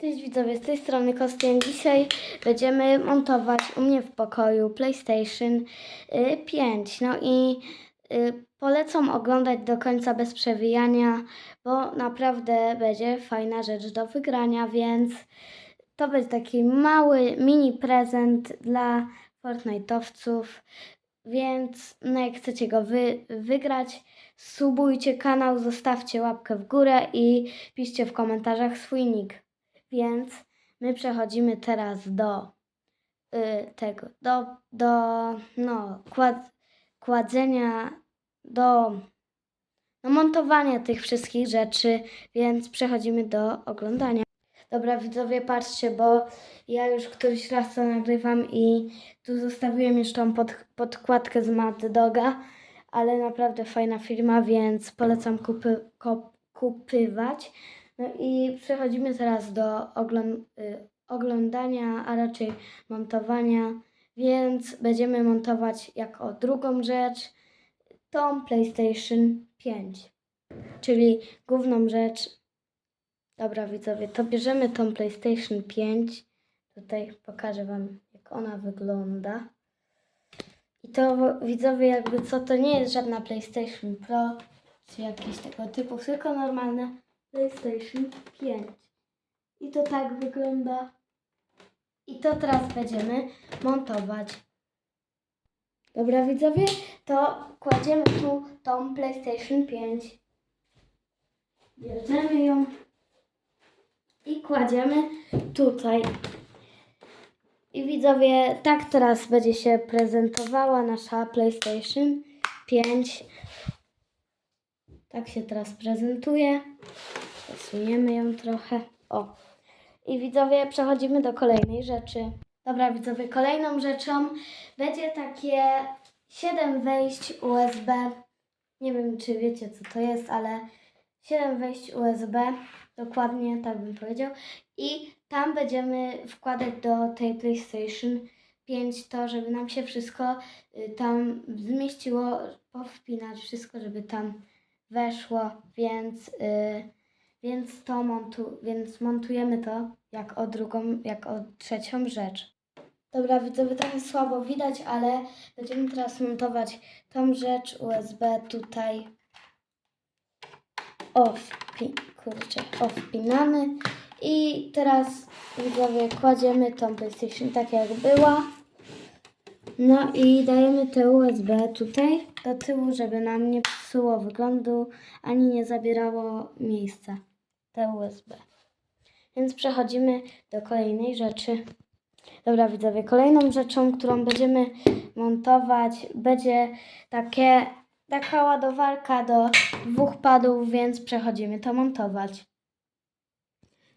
Cześć widzowie, z tej strony Kostian. Dzisiaj będziemy montować u mnie w pokoju PlayStation y, 5. No i y, polecam oglądać do końca bez przewijania, bo naprawdę będzie fajna rzecz do wygrania, więc to będzie taki mały mini prezent dla Fortnite'owców. Więc no jak chcecie go wy, wygrać, subujcie kanał, zostawcie łapkę w górę i piszcie w komentarzach swój nick. Więc my przechodzimy teraz do y, tego, do, do no, kład, kładzenia, do no, montowania tych wszystkich rzeczy, więc przechodzimy do oglądania. Dobra, widzowie, patrzcie, bo ja już któryś raz to nagrywam i tu zostawiłem już tą pod, podkładkę z Mad Doga, ale naprawdę fajna firma, więc polecam kupy, kop, kupywać. No i przechodzimy teraz do y, oglądania, a raczej montowania, więc będziemy montować jako drugą rzecz tą PlayStation 5, czyli główną rzecz. Dobra widzowie, to bierzemy tą PlayStation 5. Tutaj pokażę Wam, jak ona wygląda. I to widzowie, jakby co, to nie jest żadna PlayStation Pro czy jakieś tego typu, tylko normalne PlayStation 5. I to tak wygląda. I to teraz będziemy montować. Dobra widzowie, to kładziemy tu tą PlayStation 5. Bierzemy ją i kładziemy tutaj. I widzowie, tak teraz będzie się prezentowała nasza PlayStation 5. Tak się teraz prezentuje. Posuniemy ją trochę. O. I widzowie, przechodzimy do kolejnej rzeczy. Dobra, widzowie, kolejną rzeczą będzie takie 7 wejść USB. Nie wiem, czy wiecie, co to jest, ale 7 wejść USB. Dokładnie tak bym powiedział. I tam będziemy wkładać do tej PlayStation 5 to, żeby nam się wszystko y, tam zmieściło, powpinać wszystko, żeby tam weszło, więc, y, więc to montu, więc montujemy to jak o drugą, jak o trzecią rzecz. Dobra, widzowie, trochę słabo widać, ale będziemy teraz montować tą rzecz USB tutaj. O, kurczę, o, wpinamy. I teraz, widzowie, kładziemy tą PlayStation tak jak była. No i dajemy te USB tutaj do tyłu, żeby nam nie psuło wyglądu, ani nie zabierało miejsca. Te USB. Więc przechodzimy do kolejnej rzeczy. Dobra, widzowie, kolejną rzeczą, którą będziemy montować, będzie takie, taka ładowarka do dwóch padów, więc przechodzimy to montować.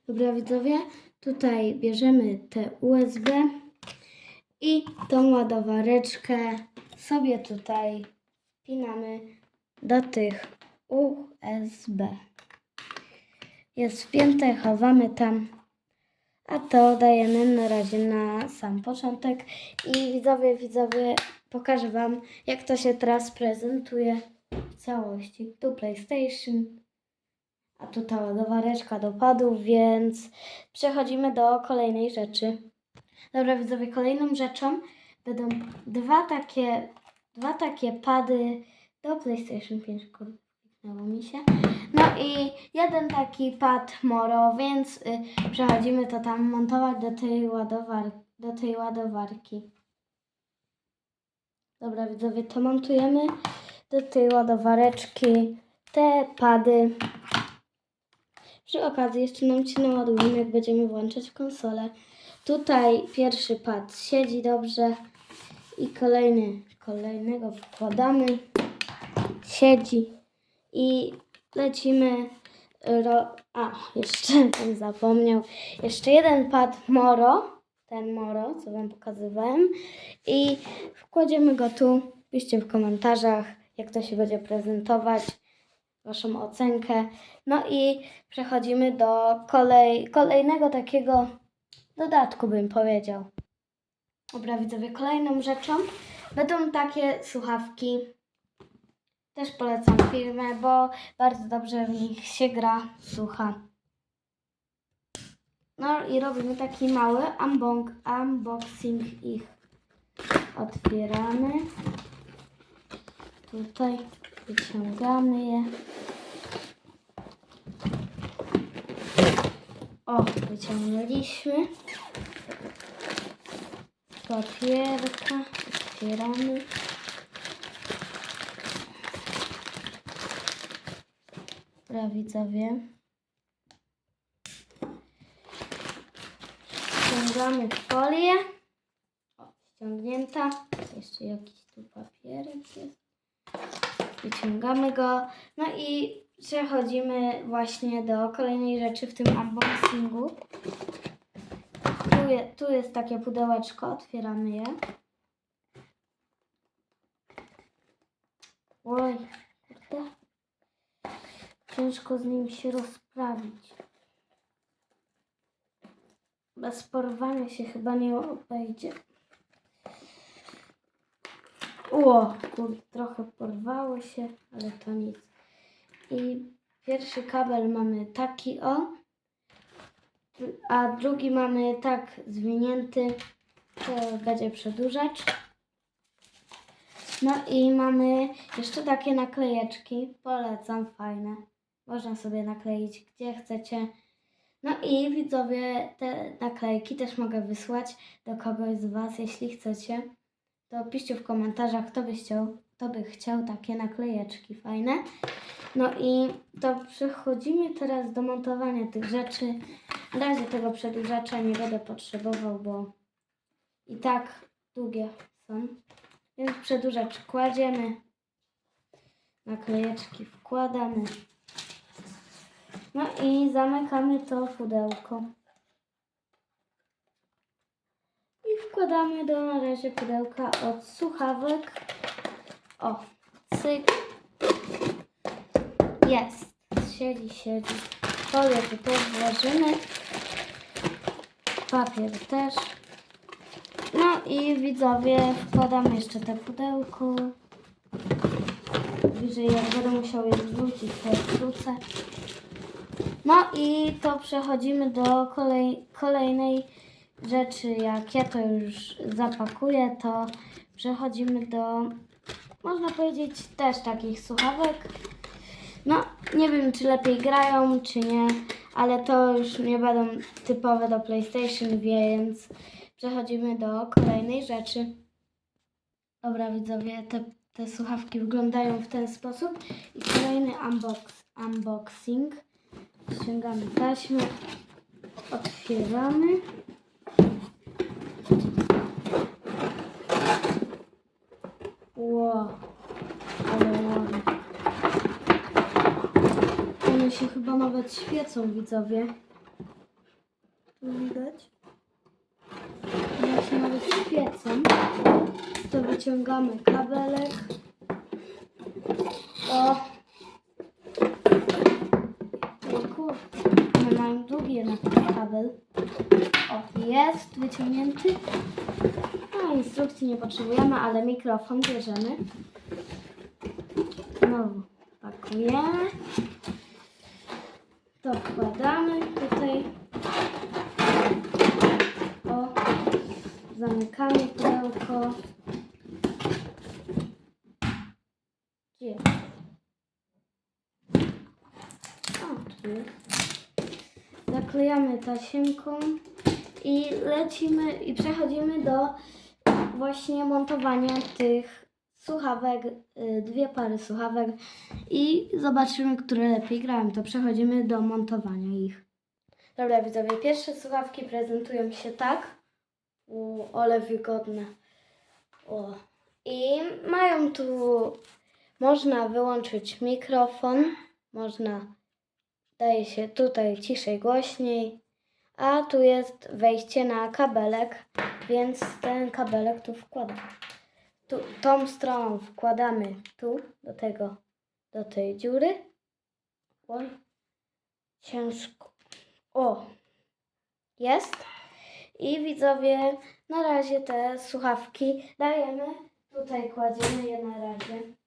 Dobra, widzowie, tutaj bierzemy te USB i tą ładowareczkę sobie tutaj wpinamy do tych USB. Jest wpięte, chowamy tam, a to dajemy na razie na sam początek. I widzowie, widzowie, pokażę Wam, jak to się teraz prezentuje w całości. Tu PlayStation, a tu ta ładowareczka do padów, więc przechodzimy do kolejnej rzeczy. Dobra, widzowie, kolejną rzeczą będą dwa takie, dwa takie pady do PlayStation 5. Kurde, kliknęło mi się. No i jeden taki pad Moro, więc y, przechodzimy to tam montować do tej, ładowar do tej ładowarki. Dobra, widzowie, to montujemy do tej ładowareczki te pady. Przy okazji jeszcze nam się naładujemy, jak będziemy włączać konsolę. Tutaj pierwszy pad siedzi dobrze i kolejny, kolejnego wkładamy. Siedzi i lecimy. Ro... A, jeszcze bym zapomniał. Jeszcze jeden pad Moro, ten Moro, co Wam pokazywałem. I wkładziemy go tu. Piszcie w komentarzach, jak to się będzie prezentować. Waszą ocenkę. No i przechodzimy do kolej, kolejnego takiego dodatku, bym powiedział. Dobra, widzowie, kolejną rzeczą będą takie słuchawki. Też polecam firmę, bo bardzo dobrze w nich się gra, słucha. No i robimy taki mały unbox, unboxing ich. Otwieramy. Tutaj wyciągamy je. O, wyciągnęliśmy. Papierka. Otwieramy. Dobra, widzowie. Ściągamy folię. O, ściągnięta. Jeszcze jakiś tu papierek jest. Wyciągamy go. No i przechodzimy właśnie do kolejnej rzeczy w tym unboxingu. Tu, je, tu jest takie pudełeczko, otwieramy je. Oj, kurde. Ciężko z nim się rozprawić. Bez porwania się chyba nie obejdzie. O, kurde, trochę porwało się, ale to nic. I pierwszy kabel mamy taki o, a drugi mamy tak zwinięty, to będzie przedłużacz. No i mamy jeszcze takie naklejeczki, polecam, fajne. Można sobie nakleić gdzie chcecie. No i widzowie, te naklejki też mogę wysłać do kogoś z Was, jeśli chcecie. To piszcie w komentarzach, kto by chciał, kto by chciał takie naklejeczki fajne. No i to przechodzimy teraz do montowania tych rzeczy. Na razie tego przedłużacza nie będę potrzebował, bo i tak długie są. Więc przedłużacz kładziemy, naklejeczki wkładamy. No i zamykamy to pudełko. I wkładamy do na razie pudełka od słuchawek. O, cyk. Jest. Siedzi, siedzi. Folię tu włożymy. Papier też. I widzowie, wkładam jeszcze te pudełko. Bliżej jak będę musiał je zwrócić, to wrócę. No i to przechodzimy do kolej, kolejnej rzeczy. Jak ja to już zapakuję, to przechodzimy do, można powiedzieć, też takich słuchawek. No, nie wiem, czy lepiej grają, czy nie, ale to już nie będą typowe do PlayStation, więc przechodzimy do kolejnej rzeczy. Dobra, widzowie, te, te słuchawki wyglądają w ten sposób. I kolejny unbox, unboxing. Ściągamy taśmę, otwieramy. Wow, ale ładnie. One się chyba nawet świecą, widzowie. Tu widać. One się nawet świecą. To wyciągamy kabelek. O! Ojku, one mają długi jednak kabel. O, jest wyciągnięty. No, instrukcji nie potrzebujemy, ale mikrofon bierzemy. Znowu pakujemy. To wkładamy tutaj. O, zamykamy pudełko. Gdzie? O, tu jest. Zaklejamy tasiemką i lecimy i przechodzimy do właśnie montowania tych słuchawek, y, dwie pary słuchawek i zobaczymy, które lepiej grają. To przechodzimy do montowania ich. Dobra widzowie, pierwsze słuchawki prezentują się tak. U, ale wygodne. O. I mają tu, można wyłączyć mikrofon, można, daje się tutaj ciszej, głośniej, a tu jest wejście na kabelek, więc ten kabelek tu wkładam. Tu, tą stroną wkładamy tu, do tego, do tej dziury. Oj, ciężko. O, jest. I widzowie, na razie te słuchawki dajemy, tutaj kładziemy je na razie.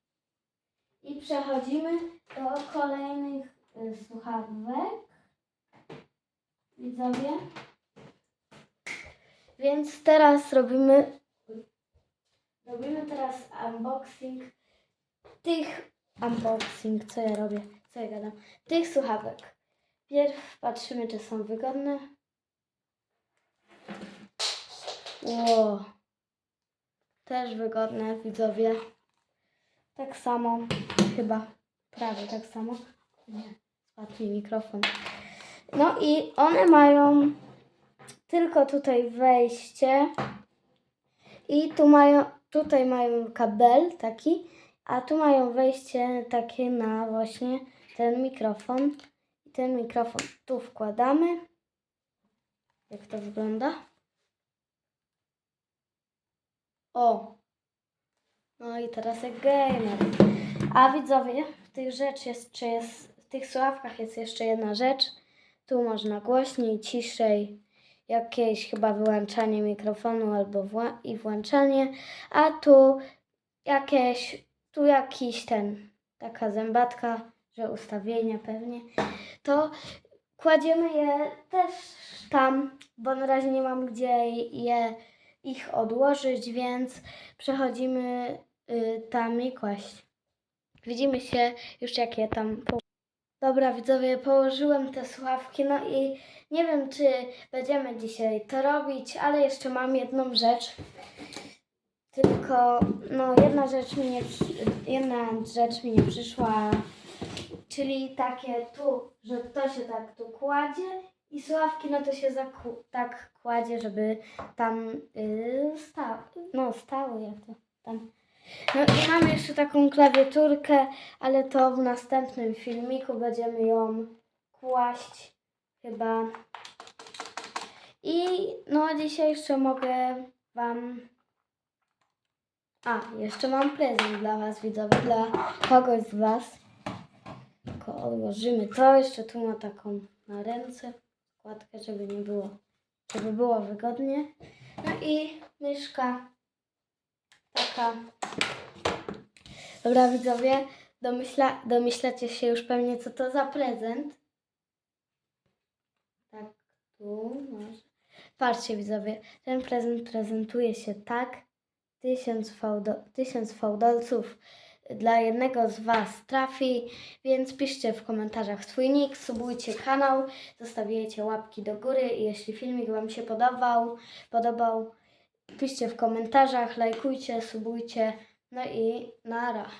I przechodzimy do kolejnych y, słuchawek. widzowie. Więc teraz robimy robimy teraz unboxing tych unboxing, co ja robię, co ja gadam, tych słuchawek. Pierw patrzymy, czy są wygodne. Ło. Też wygodne, widzowie. Tak samo, chyba prawie tak samo. Nie, spadł mi mikrofon. No i one mają tylko tutaj wejście i tu mają, tutaj mają kabel taki, a tu mają wejście takie na właśnie ten mikrofon. I ten mikrofon tu wkładamy. Jak to wygląda? O! No i teraz jak gamer. A widzowie, w tych rzecz jest, czy jest, w tych słuchawkach jest jeszcze jedna rzecz. Tu można głośniej, ciszej, jakieś chyba wyłączanie mikrofonu albo wła- i włączanie, a tu jakieś, tu jakiś ten, taka zębatka, że ustawienia pewnie, to kładziemy je też tam, bo na razie nie mam gdzie je ich odłożyć, więc przechodzimy y, tam i kłaść. Widzimy się już jak je tam. Dobra widzowie, położyłem te słuchawki, no i nie wiem czy będziemy dzisiaj to robić, ale jeszcze mam jedną rzecz. Tylko, no jedna rzecz mi nie, jedna rzecz mi nie przyszła, czyli takie tu, że to się tak tu kładzie i słuchawki no to się tak kładzie, żeby tam yy, no stały jak to tam. No i mamy jeszcze taką klawiaturkę, ale to w następnym filmiku będziemy ją kłaść chyba. I no dzisiaj jeszcze mogę Wam... A, jeszcze mam prezent dla Was widzowie, dla kogoś z Was. Tylko odłożymy to, jeszcze tu ma taką na ręce kładkę, żeby nie było, żeby było wygodnie. No i myszka Dobra widzowie, domyśla, domyślacie się już pewnie co to za prezent. Tak, tu może. Patrzcie widzowie, ten prezent prezentuje się tak. Tysiąc, fałdo, tysiąc fałdolców dla jednego z Was trafi, więc piszcie w komentarzach swój nick, subujcie kanał, zostawiajcie łapki do góry i jeśli filmik Wam się podobał, podobał, piszcie w komentarzach, lajkujcie, subujcie, no i nara.